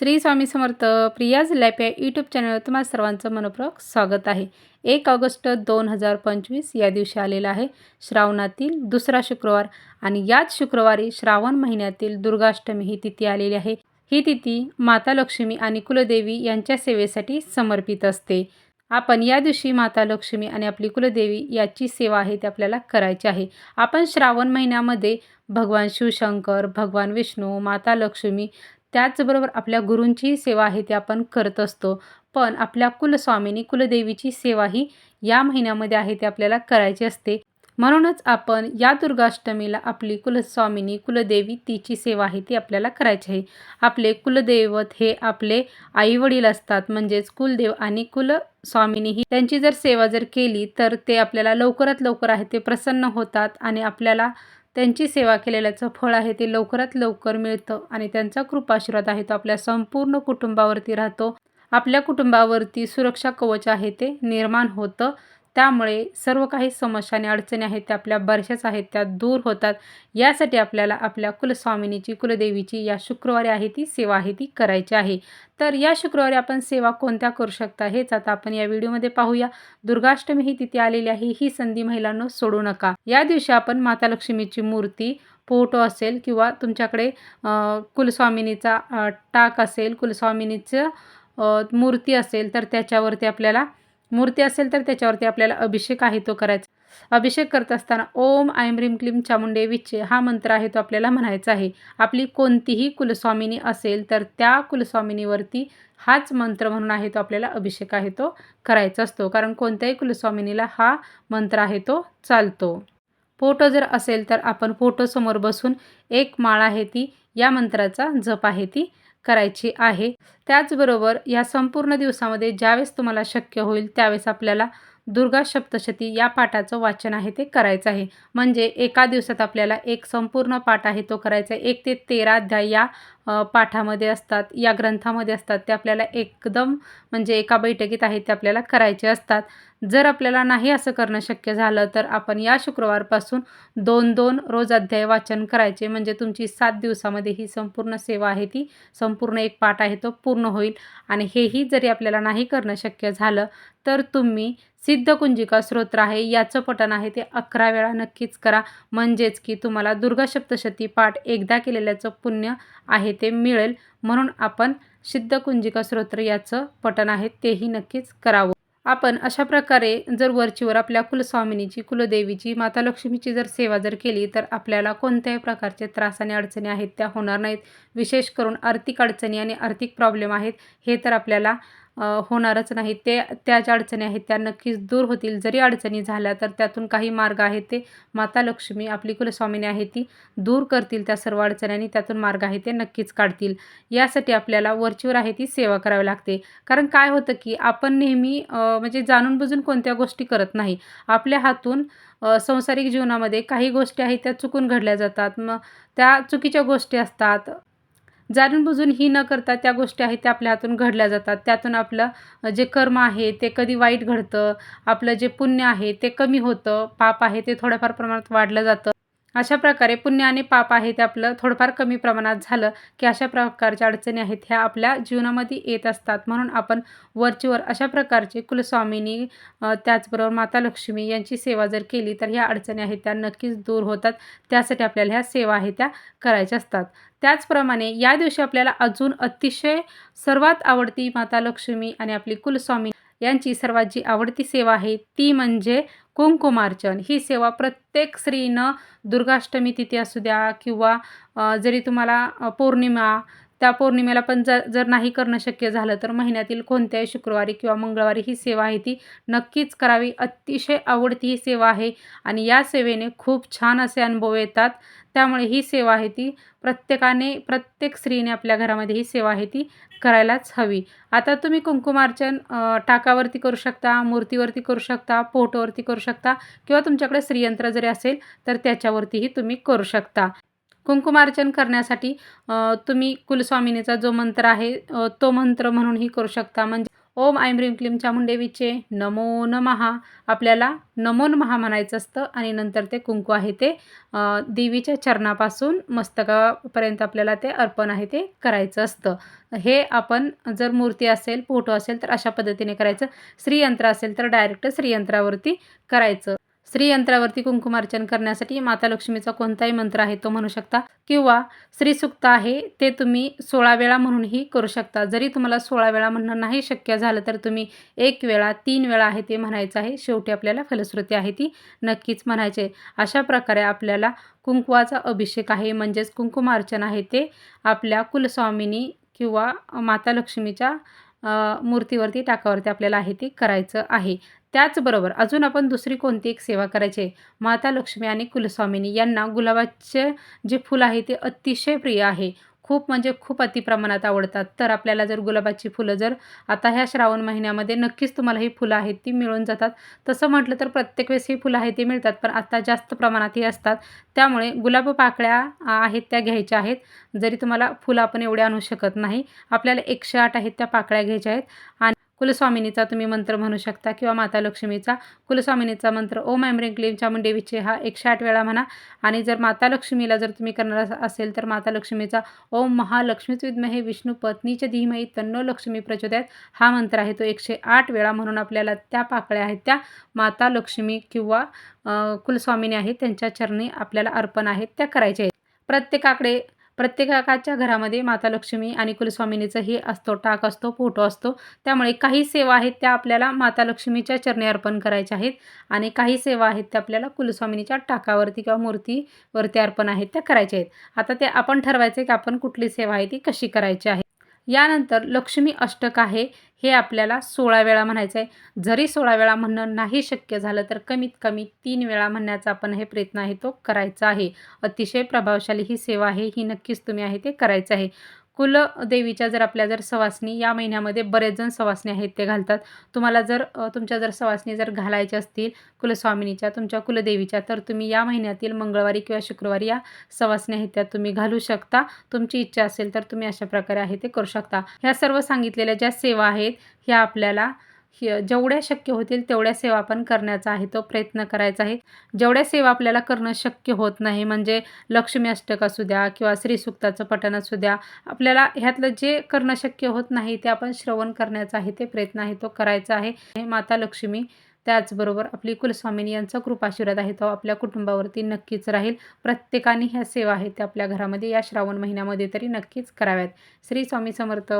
श्री स्वामी समर्थ प्रियाज लॅप या यूट्यूब चॅनलवर तुम्हाला सर्वांचं मनपूर्वक स्वागत आहे. एक ऑगस्ट दोन हजार पंचवीस या दिवशी आलेला आहे श्रावणातील दुसरा शुक्रवार आणि याच शुक्रवारी श्रावण महिन्यातील दुर्गाष्टमी ही तिथी आलेली आहे. ही तिथी माता लक्ष्मी आणि कुलदेवी यांच्या सेवेसाठी समर्पित असते. आपण या दिवशी माता लक्ष्मी आणि आपली कुलदेवी याची सेवा आहे ती आपल्याला करायची आहे. आपण श्रावण महिन्यामध्ये भगवान शिवशंकर भगवान विष्णू माता लक्ष्मी त्याचबरोबर आपल्या गुरूंची सेवा आहे ती आपण करत असतो. पण आपल्या कुलस्वामिनी कुलदेवीची सेवा ही या महिन्यामध्ये आहे ती आपल्याला करायची असते. म्हणूनच आपण या दुर्गाष्टमीला आपली कुलस्वामिनी कुलदेवी तिची सेवा आहे ती आपल्याला करायची आहे. आपले कुलदैवत हे आपले आईवडील असतात. म्हणजेच कुलदेव आणि कुलस्वामिनी ही त्यांची जर सेवा जर केली तर ते आपल्याला लवकरात लवकर आहे ते प्रसन्न होतात आणि आपल्याला त्यांची सेवा केलेल्याचं फळ आहे ते लवकरात लवकर मिळतं आणि त्यांचा कृपाशीर्वाद आहे तो आपल्या संपूर्ण कुटुंबावरती राहतो. आपल्या कुटुंबावरती सुरक्षा कवच आहे ते निर्माण होतं. त्यामुळे सर्व काही समस्या आणि अडचणी आहेत त्या आपल्या बऱ्याचशाच आहेत त्या दूर होतात. यासाठी आपल्याला आपल्या कुलस्वामिनीची कुलदेवीची या शुक्रवारी आहे ती सेवा आहे ती करायची आहे. तर या शुक्रवारी आपण सेवा कोणत्या करू शकता हेच आता आपण या व्हिडिओमध्ये पाहूया. दुर्गाष्टमी ही तिथे आलेली आहे ही संधी महिलांना सोडू नका. या दिवशी आपण माता लक्ष्मीची मूर्ती फोटो असेल किंवा तुमच्याकडे कुलस्वामिनीचा टाक असेल कुलस्वामिनीचं मूर्ती असेल तर त्याच्यावरती आपल्याला मूर्ती असेल तर त्याच्यावरती आपल्याला अभिषेक आहे तो करायचा. अभिषेक करत असताना ओम आयम रिम क्लीम चामुंडे विच्चे हा मंत्र आहे तो आपल्याला म्हणायचा आहे. आपली कोणतीही कुलस्वामिनी असेल तर त्या कुलस्वामिनीवरती हाच मंत्र म्हणून आहे तो आपल्याला अभिषेक आहे तो करायचा असतो. कारण कोणत्याही कुलस्वामिनीला हा मंत्र आहे तो चालतो. फोटो जर असेल तर आपण फोटोसमोर बसून एक माळ आहे ती या मंत्राचा जप आहे ती करायची आहे. त्याचबरोबर या संपूर्ण दिवसामध्ये ज्यावेळेस तुम्हाला शक्य होईल त्यावेळेस आपल्याला दुर्गा सप्तशती या पाठाचं वाचन आहे ते करायचं आहे. म्हणजे एका दिवसात आपल्याला एक संपूर्ण पाठ आहे तो करायचा आहे. एक ते तेरा अध्याय या पाठामध्ये असतात या ग्रंथामध्ये असतात ते आपल्याला एकदम म्हणजे एका बैठकीत आहे ते आपल्याला करायचे असतात. जर आपल्याला नाही असं करणं शक्य झालं तर आपण या शुक्रवारपासून दोन दोन रोज अध्याय वाचन करायचे. म्हणजे तुमची सात दिवसामध्ये ही संपूर्ण सेवा आहे ती संपूर्ण एक पाठ आहे तो पूर्ण होईल. आणि हेही जरी आपल्याला नाही करणं शक्य झालं तर तुम्ही सिद्धकुंजिका स्रोत्र आहे याचं पठण आहे ते अकरा वेळा नक्कीच करा. म्हणजेच की तुम्हाला दुर्गा सप्तशती पाठ एकदा केलेल्याचं पुण्य आहे. ते मिळेल म्हणून आपण सिद्धकुंजिका स्तोत्र याचं पठण आहे तेही नक्कीच करावं. आपण अशा प्रकारे जर वरचीवर आपल्या कुलस्वामिनीची कुलदेवीची माता लक्ष्मीची जर सेवा जर केली तर आपल्याला कोणत्याही प्रकारचे त्रास आणि अडचणी आहेत त्या होणार नाहीत. विशेष करून आर्थिक अडचणी आणि आर्थिक प्रॉब्लेम आहेत हे तर आपल्याला होणारच नाही. ते त्या ज्या अडचणी आहेत. त्या नक्कीच दूर होतील. जरी अडचणी झाल्या तर त्यातून काही मार्ग आहेत ते माता लक्ष्मी आपली कुलस्वामिनी आहे ती दूर करतील त्या सर्व अडचणी त्यातून मार्ग आहे ते नक्कीच काढतील. यासाठी आपल्याला वरचीवर आहे ती सेवा करावी लागते. कारण काय होतं की आपण नेहमी म्हणजे जाणून बुजून कोणत्या गोष्टी करत नाही. आपल्या हातून संसारिक जीवनामध्ये काही गोष्टी आहेत त्या चुकून घडल्या जातात. मग त्या चुकीच्या गोष्टी असतात. जाणून बुजून ही न करता त्या गोष्टी आहेत त्या आपल्या हातून घडल्या जातात. त्यातून आपलं जे कर्म आहे ते कधी वाईट घडतं आपलं जे पुण्य आहे ते कमी होतं पाप आहे ते थोड्याफार प्रमाणात वाढलं जातं. अशा प्रकारे पुण्य आणि पाप आहे ते आपलं थोडंफार कमी प्रमाणात झालं की अशा प्रकारच्या अडचणी आहेत ह्या आपल्या जीवनामध्ये येत असतात. म्हणून आपण वरचीवर अशा प्रकारचे कुलस्वामिनी त्याचबरोबर माता लक्ष्मी यांची सेवा जर केली तर ह्या अडचणी आहेत त्या नक्कीच दूर होतात. त्यासाठी आपल्याला ह्या सेवा आहेत त्या करायच्या असतात. त्याचप्रमाणे या दिवशी आपल्याला अजून अतिशय सर्वात आवडती माता लक्ष्मी आणि आपली कुलस्वामी यांची सर्वात जी आवडती सेवा आहे ती म्हणजे कुंकुमार्चन. ही सेवा प्रत्येक स्त्रीनं दुर्गाष्टमी तिथी असू द्या किंवा जरी तुम्हाला पौर्णिमा त्या पौर्णिमेला पण जर जर नाही करणं शक्य झालं तर महिन्यातील कोणत्याही शुक्रवारी किंवा मंगळवारी ही सेवा आहे ती नक्कीच करावी. अतिशय आवडती ही सेवा आहे आणि या सेवेने खूप छान असे अनुभव येतात. त्यामुळे ही सेवा आहे ती प्रत्येकाने प्रत्येक स्त्रीने आपल्या घरामध्ये ही सेवा आहे ती करायलाच हवी. आता तुम्ही कुंकुमार्चन टाकावरती करू शकता मूर्तीवरती करू शकता फोटोवरती करू शकता किंवा तुमच्याकडे स्त्रियंत्र जरी असेल तर त्याच्यावरतीही तुम्ही करू शकता. कुंकुमार्चन करण्यासाठी तुम्ही कुलस्वामिनीचा जो मंत्र आहे तो मंत्र म्हणूनही करू शकता. म्हणजे ओम आयम ह्रीं क्लीं चामुंडेवीचे नमो नमहा आपल्याला नमो नमहा म्हणायचं असतं आणि नंतर ते कुंकू आहे ते देवीच्या चरणापासून मस्तकापर्यंत आपल्याला ते अर्पण आहे ते करायचं असतं. हे आपण जर मूर्ती असेल फोटो असेल तर अशा पद्धतीने करायचं. श्रीयंत्र असेल तर डायरेक्ट श्रीयंत्रावरती करायचं. श्रीयंत्रावरती कुंकुमार्चन करण्यासाठी माता लक्ष्मीचा कोणताही मंत्र आहे तो म्हणू शकता. किंवा श्रीसुक्त आहे ते तुम्ही सोळा वेळा म्हणूनही करू शकता. जरी तुम्हाला सोळा वेळा म्हणणं नाही शक्य झालं तर तुम्ही एक वेळा तीन वेळा आहे ते म्हणायचं आहे. शेवटी आपल्याला फलश्रुती आहे ती नक्कीच म्हणायचे अशा प्रकारे आपल्याला कुंकुवाचा अभिषेक आहे म्हणजेच कुंकुमार्चन आहे ते आपल्या कुलस्वामिनी किंवा माता लक्ष्मीच्या मूर्तीवरती टाकावरती आपल्याला आहे ते करायचं आहे. त्याचबरोबर अजून आपण दुसरी कोणती एक सेवा करायची आहे? माता लक्ष्मी आणि कुलस्वामिनी यांना गुलाबाचे जे फुलं आहे ते अतिशय प्रिय आहे. खूप म्हणजे खूप अतिप्रमाणात आवडतात. तर आपल्याला जर गुलाबाची फुलं जर आता ह्या श्रावण महिन्यामध्ये नक्कीच तुम्हाला ही फुलं आहेत ती मिळून जातात. तसं म्हटलं तर प्रत्येक वेळेस ही फुलं आहेत ती मिळतात. पण आता जास्त प्रमाणात ही असतात. त्यामुळे गुलाब पाकळ्या आहेत त्या घ्यायच्या आहेत. जरी तुम्हाला फुलं आपण एवढे आणू शकत नाही. आपल्याला एकशे आठ आहेत त्या पाकळ्या घ्यायच्या आहेत. आणि कुलस्वामिनीचा तुम्ही मंत्र म्हणू शकता किंवा माता लक्ष्मीचा. कुलस्वामिनीचा मंत्र ओम ऐं ह्रीं क्लीं चामुंडे विचे हा एकशे आठ वेळा म्हणा. आणि जर माता लक्ष्मीला जर तुम्ही करणार असेल तर माता लक्ष्मीचा ओम महालक्ष्मीच विद्महे विष्णू पत्नीच्या धीमही तन्नो लक्ष्मी प्रचोदयात. हा मंत्र आहे तो एकशे आठ वेळा म्हणून आपल्याला त्या पाकळ्या आहेत त्या माता लक्ष्मी किंवा कुलस्वामिनी आहेत त्यांच्या चरणी आपल्याला अर्पण आहेत त्या करायच्या आहेत. प्रत्येकाकडे प्रत्येकाच्या घरामध्ये माता लक्ष्मी आणि कुलस्वामिनीचाही असतो टाक असतो फोटो असतो. त्यामुळे काही सेवा आहेत त्या आपल्याला माता लक्ष्मीच्या चरणी अर्पण करायच्या आहेत आणि काही सेवा आहेत त्या आपल्याला कुलस्वामिनीच्या टाकावरती किंवा मूर्तीवरती अर्पण आहेत त्या करायच्या आहेत. आता ते आपण ठरवायचं की आपण कुठली सेवा आहे ती कशी करायची आहे. यानंतर लक्ष्मी अष्टक आहे हे आपल्याला सोळा वेळा म्हणायचं आहे जरी सोळा वेळा म्हणणं नाही शक्य झालं तर कमीत कमी तीन वेळा म्हणण्याचा आपण हे प्रयत्न आहे तो करायचा आहे. अतिशय प्रभावशाली ही सेवा आहे ही नक्कीच तुम्ही आहे ते करायचं आहे. कुलदेवीच्या जर आपल्या जर सवासनी या महिन्यामध्ये बरेच जण सवासनी आहेत ते घालतात. तुम्हाला जर तुमच्या जर सवासनी जर घालायच्या असतील कुलस्वामिनीच्या तुमच्या कुलदेवीच्या तर तुम्ही या महिन्यातील मंगळवारी किंवा शुक्रवारी या सवासनी आहेत त्या तुम्ही घालू शकता. तुमची इच्छा असेल तर तुम्ही अशा प्रकारे आहे ते करू शकता. ह्या सर्व सांगितलेल्या ज्या सेवा आहेत ह्या आपल्याला हे जेवढ्या शक्य होतील तेवढ्या सेवा आपण करण्याचा आहे तो प्रयत्न करायचा आहे. जेवढ्या सेवा आपल्याला करणं शक्य होत नाही म्हणजे लक्ष्मी अष्टक असू द्या किंवा श्रीसुक्ताचं पठण असू द्या आपल्याला ह्यातलं जे करणं शक्य होत नाही ते आपण श्रवण करण्याचा आहे ते प्रयत्न आहे तो करायचा आहे. हे माता लक्ष्मी त्याचबरोबर आपली कुलस्वामिनी यांचा कृपाशीर्वाद आहे तो आपल्या कुटुंबावरती नक्कीच राहील. प्रत्येकाने ह्या सेवा आहेत त्या आपल्या घरामध्ये या श्रावण महिन्यामध्ये तरी नक्कीच कराव्यात. श्री स्वामी समर्थ.